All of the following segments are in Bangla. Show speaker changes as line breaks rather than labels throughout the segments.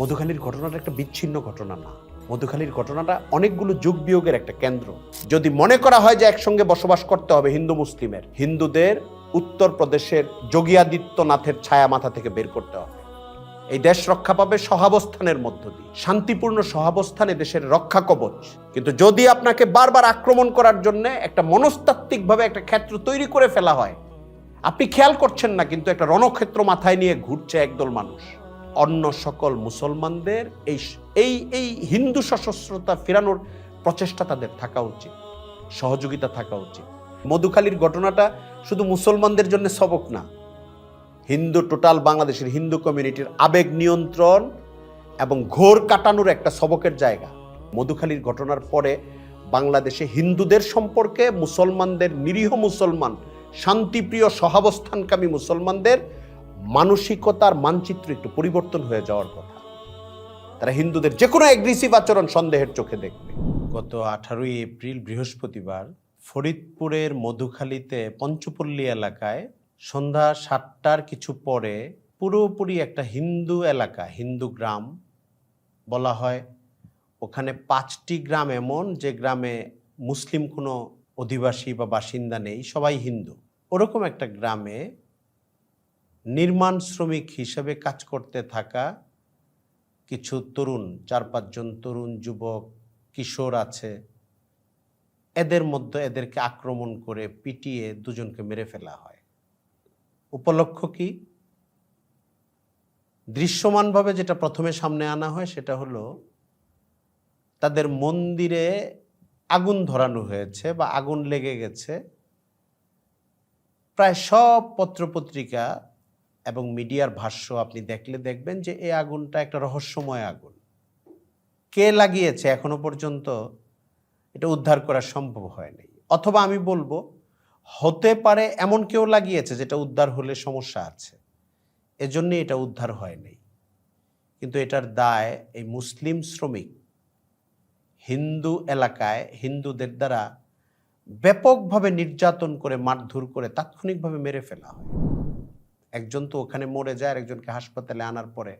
মধুখালীর ঘটনাটা একটা বিচ্ছিন্ন ঘটনা না। মধুখালীর ঘটনাটা অনেকগুলো যুগ বিয়োগের একটা কেন্দ্র। যদি মনে করা হয় যে একসঙ্গে বসবাস করতে হবে হিন্দু মুসলিমের, হিন্দুদের উত্তরপ্রদেশের যোগী আদিত্যনাথের ছায়া মাথা থেকে বের করতে হবে। এই দেশ রক্ষা পাবে সহাবস্থানের মধ্য দিয়ে। শান্তিপূর্ণ সহাবস্থানে দেশের রক্ষা কবচ। কিন্তু যদি আপনাকে বারবার আক্রমণ করার জন্য একটা মনস্তাত্ত্বিকভাবে একটা ক্ষেত্র তৈরি করে ফেলা হয়, আপনি খেয়াল করছেন না কিন্তু একটা রণক্ষেত্র মাথায় নিয়ে ঘুরছে একদল মানুষ। অন্য সকল মুসলমানদের এই এই এই হিন্দু সশস্ত্রতা ফেরানোর প্রচেষ্টা তাদের থাকা উচিত, সহযোগিতা থাকা উচিত। মধুখালীর ঘটনাটা শুধু মুসলমানদের জন্য সবক না, হিন্দু টোটাল বাংলাদেশের হিন্দু কমিউনিটির আবেগ নিয়ন্ত্রণ এবং ঘোর কাটানোর একটা সবকের জায়গা। মধুখালীর ঘটনার পরে বাংলাদেশে হিন্দুদের সম্পর্কে মুসলমানদের নিরীহ মুসলমান, শান্তিপ্রিয় সহাবস্থানকামী মুসলমানদের মানসিকতার মানচিত্র একটু পরিবর্তন হয়ে যাওয়ার কথা। তারা হিন্দুদের যে কোনো অ্যাগ্রেসিভ আচরণ সন্দেহের চোখে দেখবে। গত আঠারোই এপ্রিল বৃহস্পতিবার ফরিদপুরের মধুখালীতে পঞ্চপল্লী এলাকায় সন্ধ্যা সাতটার কিছু পরে পুরোপুরি একটা হিন্দু এলাকা, হিন্দু গ্রাম বলা হয়। ওখানে পাঁচটি গ্রাম এমন যে গ্রামে মুসলিম কোনো অধিবাসী বা বাসিন্দা নেই, সবাই হিন্দু। ওরকম একটা গ্রামে নির্মাণ শ্রমিক হিসেবে কাজ করতে থাকা কিছু তরুণ, চার পাঁচজন তরুণ যুবক, কিশোর আছে। এদের মধ্যে এদেরকে আক্রমণ করে পিটিয়ে দুজনকে মেরে ফেলা হয়। উপলক্ষ কি? দৃশ্যমানভাবে যেটা প্রথমে সামনে আনা হয় সেটা হলো তাদের মন্দিরে আগুন ধরানো হয়েছে বা আগুন লেগে গেছে। প্রায় সব পত্রপত্রিকা এবং মিডিয়ার ভাষ্য আপনি দেখলে দেখবেন যে এই আগুনটা একটা রহস্যময় আগুন। কে লাগিয়েছে এখনও পর্যন্ত এটা উদ্ধার করা সম্ভব হয়নি। অথবা আমি বলব, হতে পারে এমন কেউ লাগিয়েছে যেটা উদ্ধার হলে সমস্যা আছে। এজন্য এটা উদ্ধার হয়নি। কিন্তু এটার দায় এই মুসলিম শ্রমিক, হিন্দু এলাকায় হিন্দুদের দ্বারা ব্যাপকভাবে নির্যাতন করে, মারধর করে তাৎক্ষণিকভাবে মেরে ফেলা হয়। একজন তো ওখানে মরে যায় আর একজনকে হাসপাতালে আনার পরে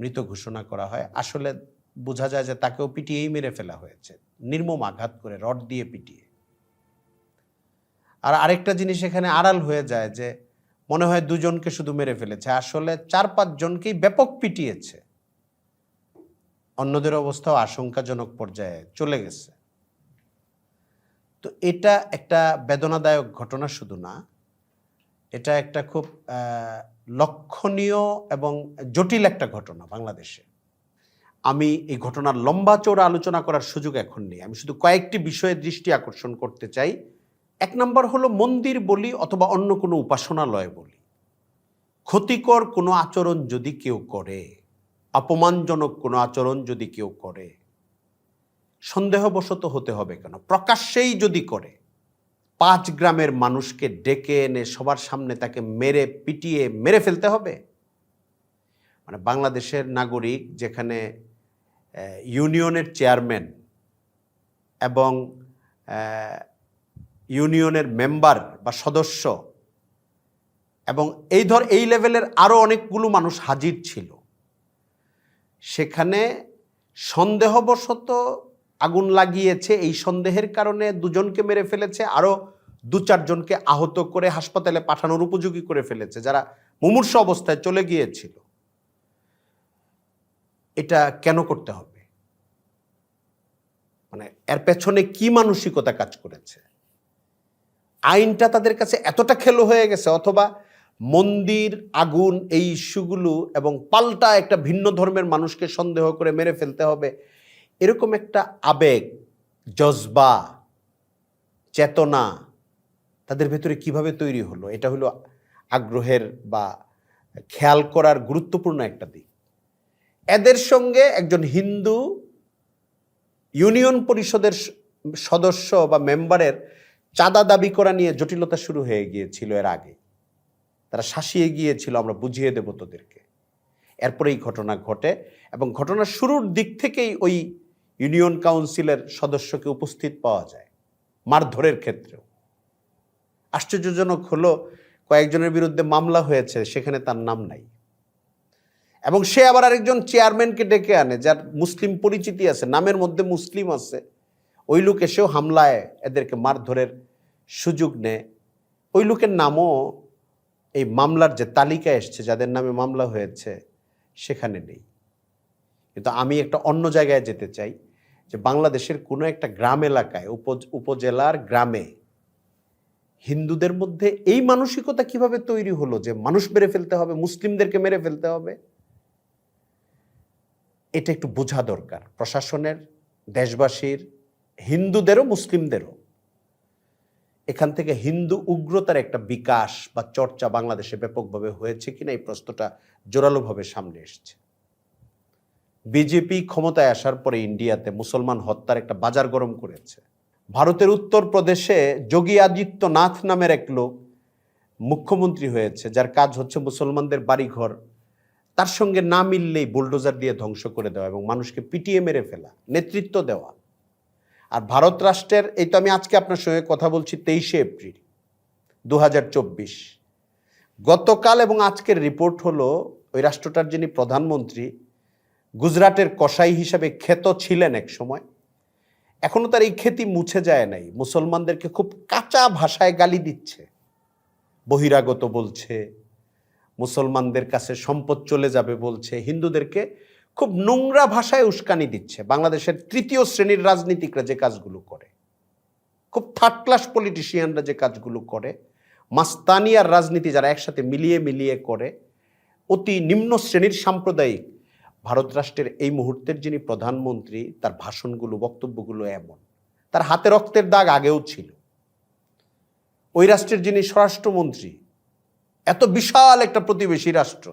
মৃত ঘোষণা করা হয়। আসলে বোঝা যায় যে তাকেও পিটিয়েই মেরে ফেলা হয়েছে। নির্মম আঘাত করে রড দিয়ে পিটিয়ে। আর আরেকটা জিনিস এখানে আড়াল হয়ে যায় যে মনে হয় দুজনকে শুধু মেরে ফেলেছে। আসলে চার পাঁচ জনকেই ব্যাপক পিটিয়েছে। অন্যদের অবস্থাও আশঙ্কাজনক পর্যায়ে চলে গেছে। তো এটা একটা বেদনাদায়ক ঘটনা শুধু না এটা একটা খুব লক্ষণীয় এবং জটিল একটা ঘটনা বাংলাদেশে। আমি এই ঘটনার লম্বা চৌড়া আলোচনা করার সুযোগ এখন নেই। আমি শুধু কয়েকটি বিষয়ে দৃষ্টি আকর্ষণ করতে চাই। এক নম্বর হলো মন্দির বলি অথবা অন্য কোনো উপাসনালয় বলি। ক্ষতিকর কোনো আচরণ যদি কেউ করে, অপমানজনক কোনো আচরণ যদি কেউ করে, সন্দেহবশত হতে হবে কেন? প্রকাশ্যেই যদি করে পাঁচ গ্রামের মানুষকে ডেকে এনে সবার সামনে তাকে মেরে পিটিয়ে মেরে ফেলতে হবে? মানে বাংলাদেশের নাগরিক যেখানে ইউনিয়নের চেয়ারম্যান এবং ইউনিয়নের মেম্বার বা সদস্য এবং এই ধর, এই লেভেলের আরও অনেকগুলো মানুষ হাজির ছিল। সেখানে সন্দেহবশত আগুন লাগিয়েছে, এই সন্দেহের কারণে দুজনকে মেরে ফেলেছে, আরও দু চারজনকে আহত করে হাসপাতালে পাঠানোর উপযোগী করে ফেলেছে, যারা মুমূর্ষ অবস্থায় চলে গিয়েছিল। এটা কেন করতে হবে? মানে এর পেছনে কি মানসিকতা কাজ করেছে? আইনটা তাদের কাছে এতটা খেলো হয়ে গেছে, অথবা মন্দির, আগুন, এই ইস্যুগুলো এবং পাল্টা একটা ভিন্ন ধর্মের মানুষকে সন্দেহ করে মেরে ফেলতে হবে এরকম একটা আবেগ, জজবা, চেতনা তাদের ভেতরে কীভাবে তৈরি হলো? এটা হলো আগ্রহের বা খেয়াল করার গুরুত্বপূর্ণ একটা দিক। এদের সঙ্গে একজন হিন্দু ইউনিয়ন পরিষদের সদস্য বা মেম্বারের চাঁদা দাবি করা নিয়ে জটিলতা শুরু হয়ে গিয়েছিল এর আগে। তারা শাসিয়ে গিয়েছিল, আমরা বুঝিয়ে দেব তোদেরকে। এরপরে এই ঘটনা ঘটে এবং ঘটনার শুরুর দিক থেকেই ওই ইউনিয়ন কাউন্সিলের সদস্যকে উপস্থিত পাওয়া যায়, মারধরের ক্ষেত্রেও। আশ্চর্যজনক হলো, কয়েকজনের বিরুদ্ধে মামলা হয়েছে, সেখানে তার নাম নাই। এবং সে আবার আরেকজন চেয়ারম্যানকে ডেকে আনে, যার মুসলিম পরিচিতি আছে, নামের মধ্যে মুসলিম আছে। ওই লোক এসেও হামলায় এদেরকে মারধরের সুযোগ নেয়। ওই লোকের নামও এই মামলার যে তালিকা এসছে, যাদের নামে মামলা হয়েছে, সেখানে নেই। কিন্তু আমি একটা অন্য জায়গায় যেতে চাই। যে বাংলাদেশের কোনো একটা গ্রাম এলাকায় উপ- উপজেলার গ্রামে হিন্দুদের মধ্যে এই মানসিকতা কীভাবে তৈরি হলো যে মানুষ মেরে ফেলতে হবে, মুসলিমদেরকে মেরে ফেলতে হবে? এটা একটু বোঝা দরকার। প্রশাসনের, দেশবাসীর, হিন্দুদেরও, মুসলিমদেরও। এখান থেকে হিন্দু উগ্রতার একটা বিকাশ বা চর্চা বাংলাদেশে ব্যাপকভাবে হয়েছে কিনা এই প্রশ্নটা জোরালোভাবে সামনে এসছে। বিজেপি ক্ষমতায় আসার পরে ইন্ডিয়াতে মুসলমান হত্যার একটা বাজার গরম করেছে। ভারতের উত্তরপ্রদেশে যোগী আদিত্যনাথ নামের এক লোক মুখ্যমন্ত্রী হয়েছে, যার কাজ হচ্ছে মুসলমানদের বাড়িঘর। তার সঙ্গে না মিললেই বুলডোজার দিয়ে ধ্বংস করে দেওয়া এবং মানুষকে পিটিয়ে মেরে ফেলা, নেতৃত্ব দেওয়া। আর ভারত রাষ্ট্রের, এই তো আমি আজকে আপনার সঙ্গে কথা বলছি তেইশে এপ্রিল দু হাজার চব্বিশ। গতকাল এবং আজকের রিপোর্ট হলো, ওই রাষ্ট্রটার যিনি প্রধানমন্ত্রী গুজরাটের কসাই হিসাবে খ্যাত ছিলেন এক সময়। এখনও তার এই খ্যাতি মুছে যায় নাই। মুসলমানদেরকে খুব কাঁচা ভাষায় গালি দিচ্ছে। বহিরাগত বলছে, মুসলমানদের কাছে সম্পদ চলে যাবে বলছে, হিন্দুদেরকে খুব নোংরা ভাষায় উস্কানি দিচ্ছে। বাংলাদেশের তৃতীয় শ্রেণির রাজনীতিকরা যে কাজগুলো করে, খুব থার্ড ক্লাস পলিটিশিয়ানরা যে কাজগুলো করে, মাস্তানিয়ার রাজনীতি যারা একসাথে মিলিয়ে মিলিয়ে করে, অতি নিম্ন শ্রেণির সাম্প্রদায়িক ভারত রাষ্ট্রের এই মুহূর্তের যিনি প্রধানমন্ত্রী, তার ভাষণগুলো, বক্তব্যগুলো এমন। তার হাতে রক্তের দাগ আগেও ছিল। ওই রাষ্ট্রের যিনি স্বরাষ্ট্রমন্ত্রী, এত বিশাল একটা প্রতিবেশী রাষ্ট্র।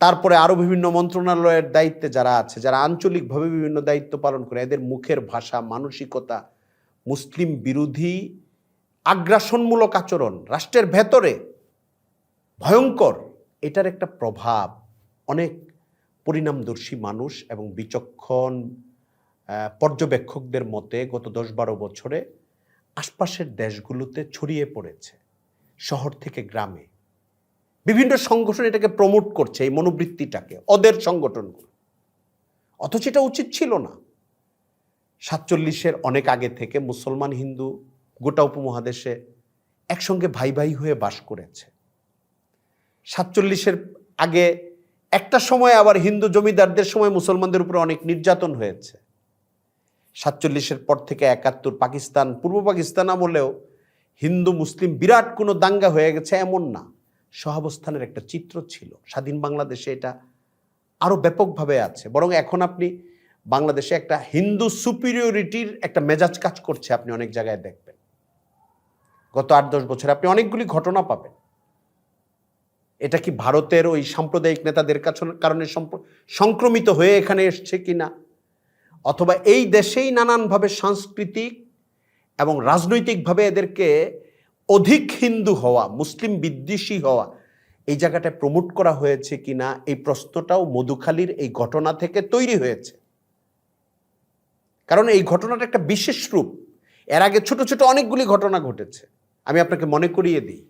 তারপরে আরও বিভিন্ন মন্ত্রণালয়ের দায়িত্বে যারা আছে, যারা আঞ্চলিকভাবে বিভিন্ন দায়িত্ব পালন করে, এদের মুখের ভাষা, মানসিকতা, মুসলিম বিরোধী, আগ্রাসনমূলক আচরণ, রাষ্ট্রের ভেতরে ভয়ঙ্কর, এটার একটা প্রভাব। অনেক পরিণামদর্শী মানুষ এবং বিচক্ষণ পর্যবেক্ষকদের মতে গত দশ বারো বছরে আশপাশের দেশগুলোতে ছড়িয়ে পড়েছে, শহর থেকে গ্রামে। বিভিন্ন সংগঠন এটাকে প্রমোট করছে, এই মনোবৃত্তিটাকে, ওদের সংগঠনগুলো। অথচ এটা উচিত ছিল না। সাতচল্লিশের অনেক আগে থেকে মুসলমান, হিন্দু গোটা উপমহাদেশে একসঙ্গে ভাই ভাই হয়ে বাস করেছে। সাতচল্লিশের আগে একটা সময় আবার হিন্দু জমিদারদের সময় মুসলমানদের উপরে অনেক নির্যাতন হয়েছে। সাতচল্লিশের পর থেকে একাত্তর পাকিস্তান, পূর্ব পাকিস্তান আমলেও হিন্দু, মুসলিম বিরাট কোনো দাঙ্গা হয়ে গেছে এমন না। সহাবস্থানের একটা চিত্র ছিল। স্বাধীন বাংলাদেশে এটা আরও ব্যাপকভাবে আছে। বরং এখন আপনি বাংলাদেশে একটা হিন্দু সুপিরিয়রিটির একটা মেজাজ কাজ করছে, আপনি অনেক জায়গায় দেখবেন। গত আট দশ বছরে আপনি অনেকগুলি ঘটনা পাবেন। এটা কি ভারতের ওই সাম্প্রদায়িক নেতাদের কাছে কারণে সংক্রমিত হয়ে এখানে এসছে কি না অথবা এই দেশেই নানানভাবে সাংস্কৃতিক এবং রাজনৈতিকভাবে এদেরকে অধিক হিন্দু হওয়া, মুসলিম বিদ্বেষী হওয়া, এই জায়গাটায় প্রমোট করা হয়েছে কিনা? এই প্রশ্নটাও মধুখালীর এই ঘটনা থেকে তৈরি হয়েছে। কারণ এই ঘটনাটা একটা বিশেষ রূপ। এর আগে ছোট ছোট অনেকগুলি ঘটনা ঘটেছে। আমি আপনাকে মনে করিয়ে দিই।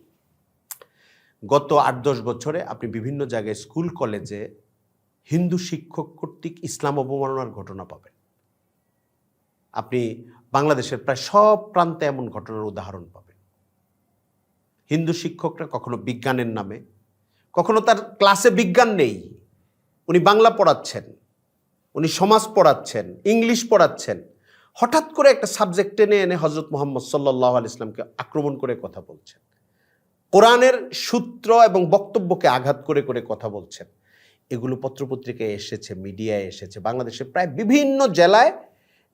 গত আট দশ বছরে আপনি বিভিন্ন জায়গায় স্কুল কলেজে হিন্দু শিক্ষক কর্তৃক ইসলাম অবমাননার ঘটনা পাবেন। আপনি বাংলাদেশের প্রায় সব প্রান্তে এমন ঘটনার উদাহরণ পাবেন। হিন্দু শিক্ষকরা কখনো বিজ্ঞানের নামে, কখনো তার ক্লাসে বিজ্ঞান নেই। উনি বাংলা পড়াচ্ছেন, উনি সমাজ পড়াচ্ছেন, ইংলিশ পড়াচ্ছেন। হঠাৎ করে একটা সাবজেক্ট টেনে এনে হজরত মোহাম্মদ সাল্লাহ আল ইসলামকে আক্রমণ করে কথা বলছেন। কোরআনের সূত্র এবং বক্তব্যকে আঘাত করে করে কথা বলছেন। এগুলো পত্রপত্রিকায় এসেছে, মিডিয়ায় এসেছে। বাংলাদেশের প্রায় বিভিন্ন জেলায়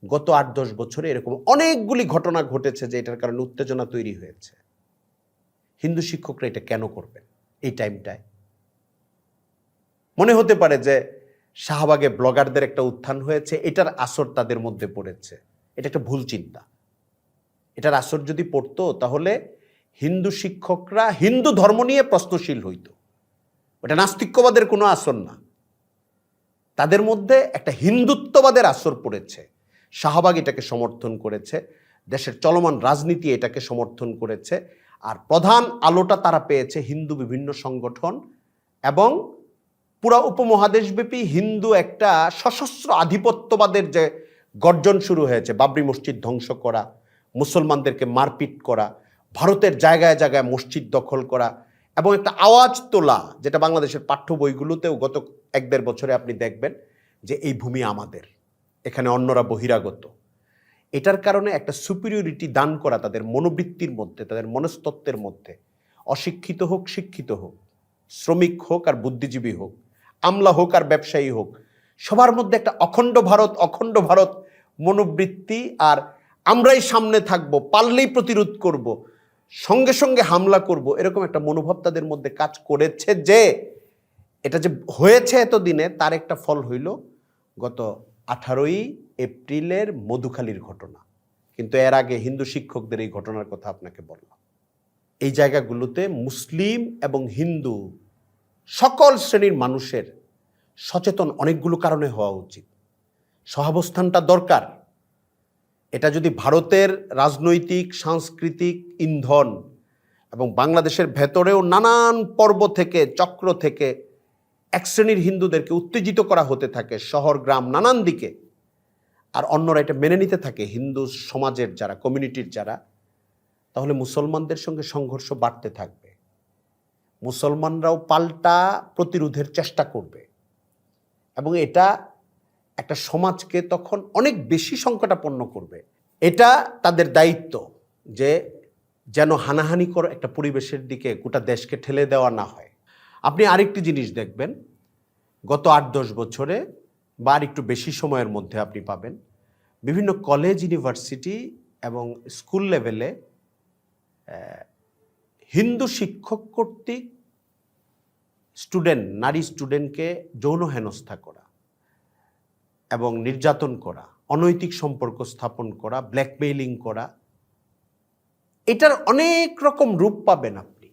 গত আট, দশ বছরে এরকম অনেকগুলি ঘটনা ঘটেছে যে এটার কারণে উত্তেজনা তৈরি হয়েছে। হিন্দু শিক্ষকরা এটা কেন করবেন এই টাইমটায়? মনে হতে পারে যে শাহবাগে ব্লগারদের একটা উত্থান হয়েছে, এটার আসর তাদের মধ্যে পড়েছে। এটা একটা ভুল চিন্তা। এটার আসর যদি পড়তো তাহলে হিন্দু শিক্ষকরা হিন্দু ধর্ম নিয়ে প্রশ্নশীল হইত। ওটা নাস্তিক্যবাদের কোনো আসর না। তাদের মধ্যে একটা হিন্দুত্ববাদের আসর পড়েছে। শাহবাগ এটাকে সমর্থন করেছে। দেশের চলমান রাজনীতি এটাকে সমর্থন করেছে। আর প্রধান আলোটা তারা পেয়েছে হিন্দু বিভিন্ন সংগঠন এবং পুরা উপমহাদেশব্যাপী হিন্দু একটা সশস্ত্র আধিপত্যবাদের যে গর্জন শুরু হয়েছে। বাবরি মসজিদ ধ্বংস করা, মুসলমানদেরকে মারপিট করা ভারতের জায়গায় জায়গায় মসজিদ দখল করা এবং একটা আওয়াজ তোলা, যেটা বাংলাদেশের পাঠ্য বইগুলোতেও গত এক দেড় বছরে আপনি দেখবেন যে এই ভূমি আমাদের, এখানে অন্যরা বহিরাগত। এটার কারণে একটা সুপিরিয়রিটি দান করা তাদের মনোবৃত্তির মধ্যে, তাদের মনস্তত্ত্বের মধ্যে, অশিক্ষিত হোক, শিক্ষিত হোক, শ্রমিক হোক আর বুদ্ধিজীবী হোক, আমলা হোক আর ব্যবসায়ী হোক, সবার মধ্যে একটা অখণ্ড ভারত অখণ্ড ভারত মনোবৃত্তি আর আমরাই সামনে থাকব, পারলেই প্রতিরোধ করব সঙ্গে সঙ্গে হামলা করব, এরকম একটা মনোভাব তাদের মধ্যে কাজ করেছে যে, এটা যে হয়েছে এতদিনে, তার একটা ফল হইল গত আঠারোই এপ্রিলের মধুখালীর ঘটনা। কিন্তু এর আগে হিন্দু শিক্ষকদের এই ঘটনার কথা আপনাকে বললাম। এই জায়গাগুলোতে মুসলিম এবং হিন্দু সকল শ্রেণির মানুষের সচেতন অনেকগুলো কারণে হওয়া উচিত। সহাবস্থানটা দরকার। এটা যদি ভারতের রাজনৈতিক, সাংস্কৃতিক ইন্ধন এবং বাংলাদেশের ভেতরেও নানান পর্ব থেকে, চক্র থেকে এক শ্রেণির হিন্দুদেরকে উত্তেজিত করা হতে থাকে, শহর, গ্রাম, নানান দিকে। আর অন্যরা এটা মেনে নিতে থাকে, হিন্দু সমাজের যারা কমিউনিটির যারা, তাহলে মুসলমানদের সঙ্গে সংঘর্ষ বাড়তে থাকবে। মুসলমানরাও পাল্টা প্রতিরোধের চেষ্টা করবে। এবং এটা একটা সমাজকে তখন অনেক বেশি সংকটাপন্ন করবে। এটা তাদের দায়িত্ব যে যেন হানাহানিকর একটা পরিবেশের দিকে গোটা দেশকে ঠেলে দেওয়া না হয়। আপনি আরেকটি জিনিস দেখবেন, গত আট দশ বছরে বা আর একটু বেশি সময়ের মধ্যে আপনি পাবেন, বিভিন্ন কলেজ ইউনিভার্সিটি এবং স্কুল লেভেলে হিন্দু শিক্ষক কর্তৃক স্টুডেন্ট নারী স্টুডেন্টকে যৌন হেনস্থা করা। এবং নির্যাতন করা, অনৈতিক সম্পর্ক স্থাপন করা ব্ল্যাকমেইলিং করা, এটার অনেক রকম রূপ পাবেন আপনি।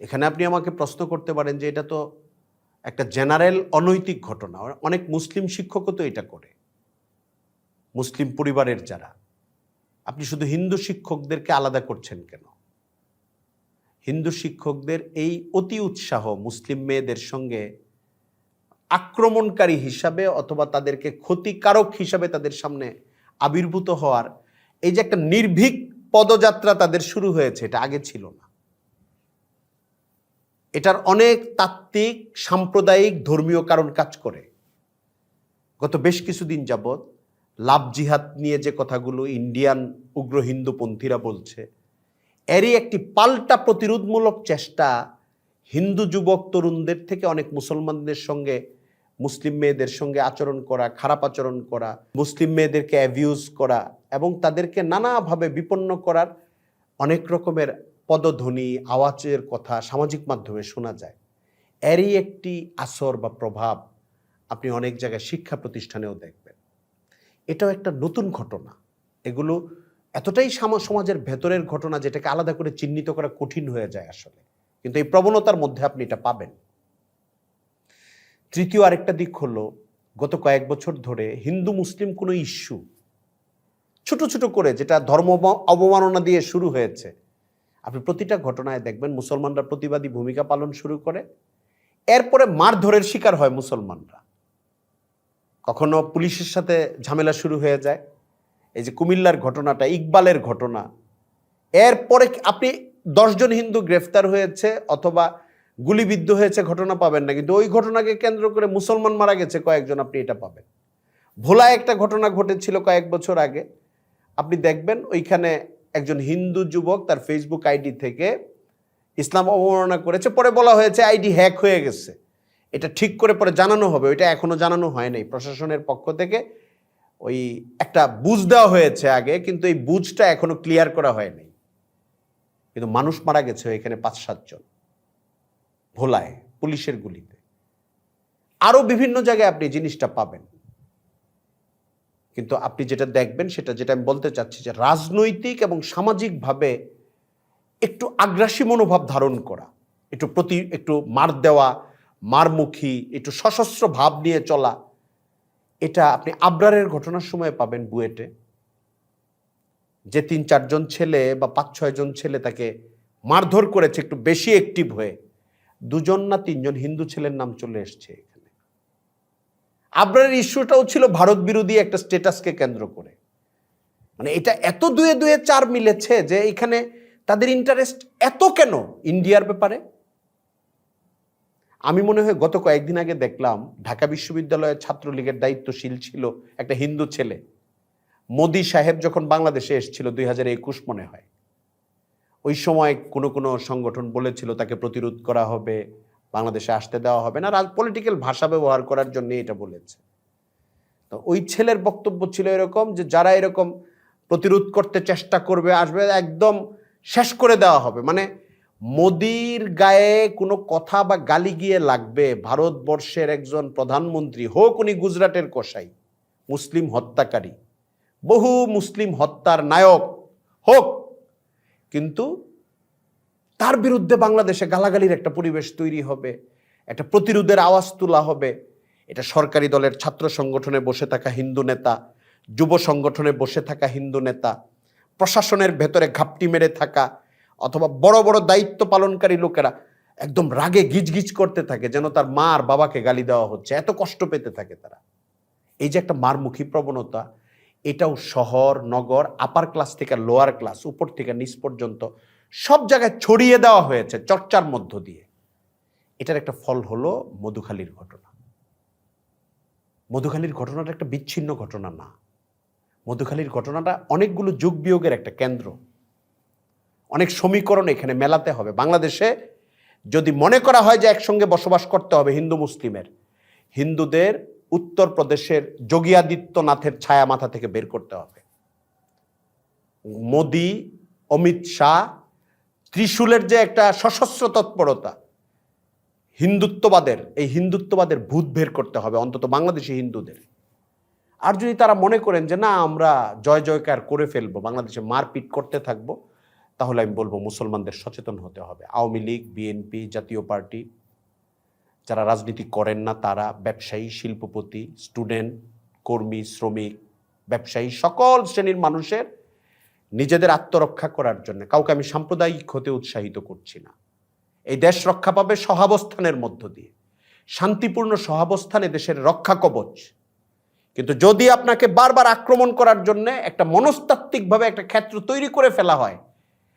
এখানে আপনি আমাকে প্রশ্ন করতে পারেন যে এটা তো একটা জেনারেল অনৈতিক ঘটনা। অনেক মুসলিম শিক্ষকও তো এটা করে। মুসলিম পরিবারের যারা, আপনি শুধু হিন্দু শিক্ষকদেরকে আলাদা করছেন কেন? হিন্দু শিক্ষকদের এই অতি উৎসাহ মুসলিম মেয়েদের সঙ্গে আক্রমণকারী হিসাবে অথবা তাদেরকে ক্ষতিকারক হিসাবে তাদের সামনে আবির্ভূত হওয়ার এই যে একটা নির্ভীক পদযাত্রা তাদের শুরু হয়েছে, এটা আগে ছিল না। এটার অনেক তাত্ত্বিক, সাম্প্রদায়িক, ধর্মীয় কারণ কাজ করে। গত বেশ কিছুদিন যাবৎ লাভ জিহাদ নিয়ে যে কথাগুলো ইন্ডিয়ান উগ্র হিন্দুপন্থীরা বলছে, এরই একটি পাল্টা প্রতিরোধমূলক চেষ্টা হিন্দু যুবক তরুণদের থেকে অনেক মুসলমানদের সঙ্গে মুসলিম মেয়েদের সঙ্গে আচরণ করা, খারাপ আচরণ করা, মুসলিম মেয়েদেরকে অ্যাবিউজ করা এবং তাদেরকে নানাভাবে বিপন্ন করার অনেক রকমের পদধ্বনি, আওয়াজের কথা সামাজিক মাধ্যমে শোনা যায়। এরই একটি আসর বা প্রভাব আপনি অনেক জায়গায় শিক্ষা প্রতিষ্ঠানেও দেখবেন। এটাও একটা নতুন ঘটনা। এগুলো এতটাই সামা- সমাজের ভেতরের ঘটনা যেটাকে আলাদা করে চিহ্নিত করা কঠিন হয়ে যায় আসলে। কিন্তু এই প্রবণতার মধ্যে আপনি এটা পাবেন। তৃতীয় আরেকটা দিক হলো, গত কয়েক বছর ধরে হিন্দু মুসলিম কোনো ইস্যু ছোট ছোট করে যেটা ধর্ম অবমাননা দিয়ে শুরু হয়েছে, আপনি প্রতিটা ঘটনায় দেখবেন মুসলমানরা প্রতিবাদী ভূমিকা পালন শুরু করে, এরপরে মারধরের শিকার হয় মুসলমানরা। কখনো পুলিশের সাথে ঝামেলা শুরু হয়ে যায়, এই যে কুমিল্লার ঘটনাটা, ইকবালের ঘটনা, এরপরে আপনি দশজন হিন্দু গ্রেফতার হয়েছে অথবা গুলিবিদ্ধ হয়েছে, ঘটনা পাবেন না। কিন্তু ওই ঘটনাকে কেন্দ্র করে মুসলমান মারা গেছে, কয়েকজন আপনি এটা পাবেন। ভোলা একটা ঘটনা ঘটেছিল কয়েক বছর আগে। আপনি দেখবেন ওইখানে একজন হিন্দু যুবক তার ফেসবুক আইডি থেকে ইসলাম অবমাননা করেছে। পরে বলা হয়েছে, আইডি হ্যাক হয়ে গেছে। এটা ঠিক করে পরে জানানো হবে। ওইটা এখনও জানানো হয় নাই। প্রশাসনের পক্ষ থেকে ওই একটা বুঝ দেওয়া হয়েছে আগে, কিন্তু এই বুঝটা এখনও ক্লিয়ার করা হয়নি কিন্তু মানুষ মারা গেছে এখানে পাঁচ সাতজন ভোলায়, পুলিশের গুলিতে। আরও বিভিন্ন জায়গায় আপনি জিনিসটা পাবেন। কিন্তু আপনি যেটা দেখবেন সেটা যেটা আমি বলতে চাচ্ছি যে রাজনৈতিক এবং সামাজিকভাবে একটু আগ্রাসী মনোভাব ধারণ করা, একটু প্রতি, একটু মার দেওয়া, মারমুখী, একটু সশস্ত্র ভাব নিয়ে চলা, এটা আপনি আবরারের ঘটনার সময় পাবেন বুয়েটে। যে তিন চারজন ছেলে বা পাঁচ ছয়জন ছেলে তাকে মারধর করেছে একটু বেশি অ্যাক্টিভ হয়ে। দুজন না তিনজন হিন্দু ছেলের নাম চলে এসছে এখানে। আবরারের ইস্যুটাও ছিল ভারত বিরোধী একটা স্টেটাসকে কেন্দ্র করে। মানে এটা এত দুয়ে দুয়ে চার মিলেছে যে এখানে তাদের ইন্টারেস্ট এত কেন ইন্ডিয়ার ব্যাপারে? আমি মনে হয় গত কয়েকদিন আগে দেখলাম ঢাকা বিশ্ববিদ্যালয়ের ছাত্রলীগের দায়িত্বশীল ছিল একটা হিন্দু ছেলে। মোদি সাহেব যখন বাংলাদেশে এসেছিল দুই হাজার একুশ মনে হয়। ওই সময় কোনো কোনো সংগঠন বলেছিল তাকে প্রতিরোধ করা হবে, বাংলাদেশে আসতে দেওয়া হবে না রাজ পলিটিক্যাল ভাষা ব্যবহার করার জন্য এটা বলেছে। তো ওই ছেলের বক্তব্য ছিল এরকম যে যারা এরকম প্রতিরোধ করতে চেষ্টা করবে, আসবে একদম শেষ করে দেওয়া হবে। মানে মোদির গায়ে কোনো কথা বা গালি গিয়ে লাগবে, ভারতবর্ষের একজন প্রধানমন্ত্রী হোক, উনি গুজরাটের কসাই, মুসলিম হত্যাকারী, বহু মুসলিম হত্যার নায়ক হোক কিন্তু তার বিরুদ্ধে বাংলাদেশে গালাগালির একটা পরিবেশ তৈরি হবে, একটা প্রতিরোধের আওয়াজ তোলা হবে। এটা সরকারি দলের ছাত্র সংগঠনে বসে থাকা হিন্দু নেতা, যুব সংগঠনে বসে থাকা হিন্দু নেতা, প্রশাসনের ভেতরে ঘাপটি মেরে থাকা, অথবা বড় বড় দায়িত্ব পালনকারী লোকেরা একদম রাগে গিজগিজ করতে থাকে, যেন তার মা আর বাবাকে গালি দেওয়া হচ্ছে। এত কষ্ট পেতে থাকে তারা। এই যে একটা মারমুখী প্রবণতা এটাও শহর, নগর আপার ক্লাস থেকে লোয়ার ক্লাস উপর থেকে নিচ পর্যন্ত সব জায়গায় ছড়িয়ে দেওয়া হয়েছে চর্চার মধ্য দিয়ে। এটার একটা ফল হলো মধুখালীর ঘটনা। মধুখালীর ঘটনাটা একটা বিচ্ছিন্ন ঘটনা না। মধুখালীর ঘটনাটা অনেকগুলো যুগ বিয়োগের একটা কেন্দ্র। অনেক সমীকরণ এখানে মেলাতে হবে। বাংলাদেশে যদি মনে করা হয় যে একসঙ্গে বসবাস করতে হবে হিন্দু মুসলিমের হিন্দুদের উত্তরপ্রদেশের যোগী আদিত্যনাথের ছায়া মাথা থেকে বের করতে হবে। মোদি, অমিত শাহ, ত্রিশূলের যে একটা সশস্ত্র তৎপরতা, হিন্দুত্ববাদের, এই হিন্দুত্ববাদের ভূত বের করতে হবে, অন্তত বাংলাদেশি হিন্দুদের। আর যদি তারা মনে করেন যে, না, আমরা জয় জয়কার করে ফেলব, বাংলাদেশে মারপিট করতে থাকব, তাহলে আমি বলব মুসলমানদের সচেতন হতে হবে। আওয়ামী লীগ, বিএনপি, জাতীয় পার্টি যারা রাজনীতি করেন না, তারা ব্যবসায়ী, শিল্পপতি, স্টুডেন্ট, কর্মী, শ্রমিক, ব্যবসায়ী, সকল শ্রেণির মানুষের নিজেদের আত্মরক্ষা করার জন্য। কাউকে আমি সাম্প্রদায়িক হতে উৎসাহিত করছি না। এই দেশ রক্ষা পাবে সহাবস্থানের মধ্য দিয়ে। শান্তিপূর্ণ সহাবস্থানে দেশের রক্ষা কবচ। কিন্তু যদি আপনাকে বারবার আক্রমণ করার জন্য একটা মনস্তাত্ত্বিকভাবে একটা ক্ষেত্র তৈরি করে ফেলা হয়,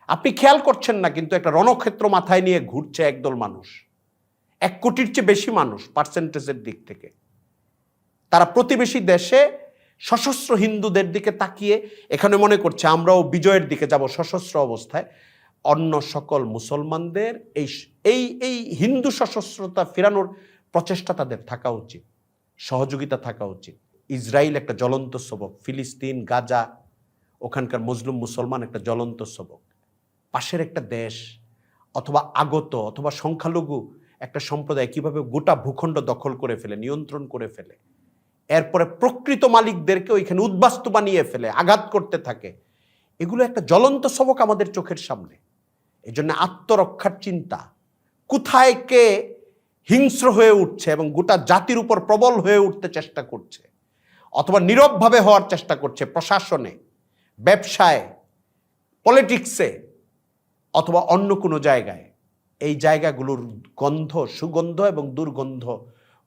আপনি খেয়াল করছেন না, কিন্তু একটা রণক্ষেত্র মাথায় নিয়ে ঘুরছে একদল মানুষ। এক কোটির চেয়ে বেশি মানুষ পার্সেন্টেজের দিক থেকে। তারা প্রতিবেশী দেশে সশস্ত্র হিন্দুদের দিকে তাকিয়ে এখানে মনে করছে, আমরাও বিজয়ের দিকে যাব সশস্ত্র অবস্থায়। অন্য সকল মুসলমানদের এই এই এই হিন্দু সশস্ত্রতা ফেরানোর প্রচেষ্টা তাদের থাকা উচিত, সহযোগিতা থাকা উচিত। ইসরায়েল একটা জ্বলন্ত সবক, ফিলিস্তিন, গাজা, ওখানকার মুসলিম মুসলমান একটা জ্বলন্ত সবক। পাশের একটা দেশ, অথবা আগত, অথবা সংখ্যালঘু একটা সম্প্রদায় কীভাবে গোটা ভূখণ্ড দখল করে ফেলে, নিয়ন্ত্রণ করে ফেলে। এরপরে প্রকৃত মালিকদেরকে ওইখানে উদ্বাস্তু বানিয়ে ফেলে, আঘাত করতে থাকে। এগুলো একটা জ্বলন্ত সবক আমাদের চোখের সামনে। এই জন্য আত্মরক্ষার চিন্তা। কোথায় কে হিংস্র হয়ে উঠছে এবং গোটা জাতির উপর প্রবল হয়ে উঠতে চেষ্টা করছে, অথবা নীরবভাবে হওয়ার চেষ্টা করছে প্রশাসনে, ব্যবসায় পলিটিক্সে অথবা অন্য কোনো জায়গায়। এই জায়গাগুলোর গন্ধ, সুগন্ধ এবং দুর্গন্ধ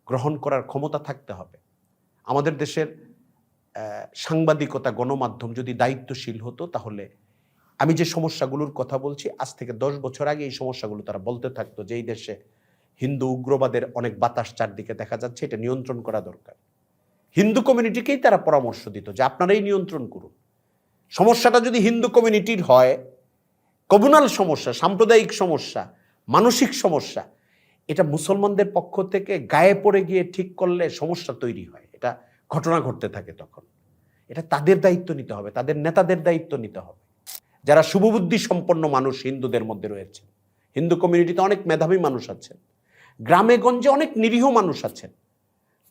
গ্রহণ করার ক্ষমতা থাকতে হবে। আমাদের দেশের সাংবাদিকতা গণমাধ্যম যদি দায়িত্বশীল হতো তাহলে আমি যে সমস্যাগুলোর কথা বলছি, আজ থেকে দশ বছর আগে এই সমস্যাগুলো তারা বলতে থাকতো যে এই দেশে হিন্দু উগ্রবাদের অনেক বাতাস চারদিকে দেখা যাচ্ছে, এটা নিয়ন্ত্রণ করা দরকার। হিন্দু কমিউনিটিকেই তারা পরামর্শ দিত যে আপনারাই নিয়ন্ত্রণ করুন। সমস্যাটা যদি হিন্দু কমিউনিটির হয়, কমিউনাল সমস্যা, সাম্প্রদায়িক সমস্যা মানসিক সমস্যা। এটা মুসলমানদের পক্ষ থেকে গায়ে পড়ে গিয়ে ঠিক করলে সমস্যা তৈরি হয়। এটা ঘটনা ঘটতে থাকে তখন। এটা তাদের দায়িত্ব নিতে হবে, তাদের নেতাদের দায়িত্ব নিতে হবে। যারা শুভবুদ্ধি সম্পন্ন মানুষ হিন্দুদের মধ্যে রয়েছে। হিন্দু কমিউনিটিতে অনেক মেধাবী মানুষ আছেন। গ্রামে গঞ্জে অনেক নিরীহ মানুষ আছেন।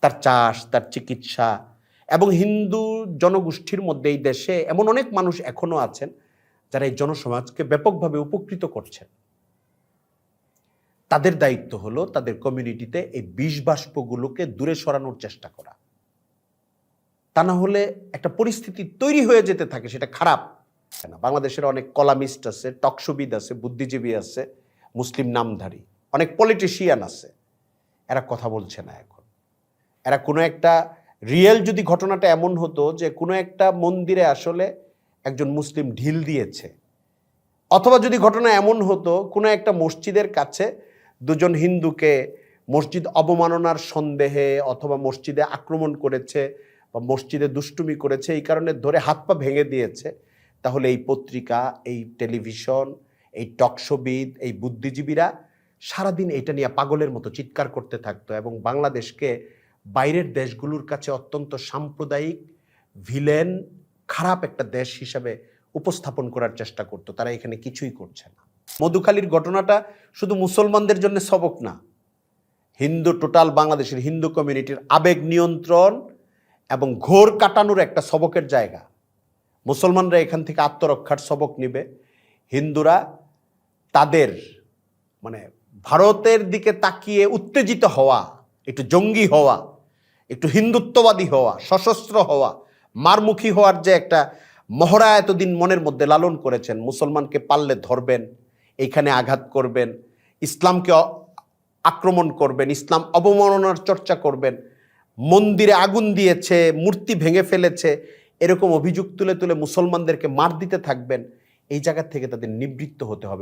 তার চাষ, তার চিকিৎসা এবং হিন্দু জনগোষ্ঠীর মধ্যে এই দেশে এমন অনেক মানুষ এখনও আছেন যারা এই জনসমাজকে ব্যাপকভাবে উপকৃত করছেন। তাদের দায়িত্ব হলো তাদের কমিউনিটিতে এই বিষ বাষ্পগুলোকে দূরে সরানোর চেষ্টা করা। তা না হলে একটা পরিস্থিতি তৈরি হয়ে যেতে থাকে, সেটা খারাপ না। বাংলাদেশের অনেক কলামিস্ট আছে, টকশবিদ আছে, বুদ্ধিজীবী আছে, মুসলিম নামধারী, অনেক পলিটিশিয়ান আছে। এরা কথা বলছে না এখন। এরা কোনো একটা রিয়েল যদি ঘটনাটা এমন হতো যে কোনো একটা মন্দিরে আসলে একজন মুসলিম ঢিল দিয়েছে, অথবা যদি ঘটনা এমন হতো কোনো একটা মসজিদের কাছে দুজন হিন্দুকে মসজিদ অবমাননার সন্দেহে অথবা মসজিদে আক্রমণ করেছে বা মসজিদে দুষ্টুমি করেছে, এই কারণে ধরে হাত পা ভেঙে দিয়েছে, তাহলে এই পত্রিকা, এই টেলিভিশন, এই টকশোবিদ এই বুদ্ধিজীবীরা সারাদিন এটা নিয়ে পাগলের মতো চিৎকার করতে থাকতো এবং বাংলাদেশকে বাইরের দেশগুলোর কাছে অত্যন্ত সাম্প্রদায়িক, ভিলেন, খারাপ একটা দেশ হিসাবে উপস্থাপন করার চেষ্টা করতো। তারা এখানে কিছুই করছে না। মধুখালীর ঘটনাটা শুধু মুসলমানদের জন্য সবক না, হিন্দু, টোটাল বাংলাদেশের হিন্দু কমিউনিটির আবেগ নিয়ন্ত্রণ এবং ঘোর কাটানোর একটা সবকের জায়গা। মুসলমানরা এখান থেকে আত্মরক্ষার সবক নিবে। হিন্দুরা তাদের মানে ভারতের দিকে তাকিয়ে উত্তেজিত হওয়া, একটু জঙ্গি হওয়া, একটু হিন্দুত্ববাদী হওয়া, সশস্ত্র হওয়া, মারমুখী হওয়ার যে একটা মহড়া এতদিন মনের মধ্যে লালন করেছেন, মুসলমানকে পারলে ধরবেন এইখানে আঘাত করবেন, ইসলামকে আক্রমণ করবেন, ইসলাম অবমাননার চর্চা করবেন, মন্দিরে আগুন দিয়েছে, মূর্তি ভেঙে ফেলেছে, এরকম অভিযোগ তুলে তুলে মুসলমানদেরকে মার দিতে থাকবেন, এই জায়গা থেকে তাদের নিবৃত্ত হতে হবে।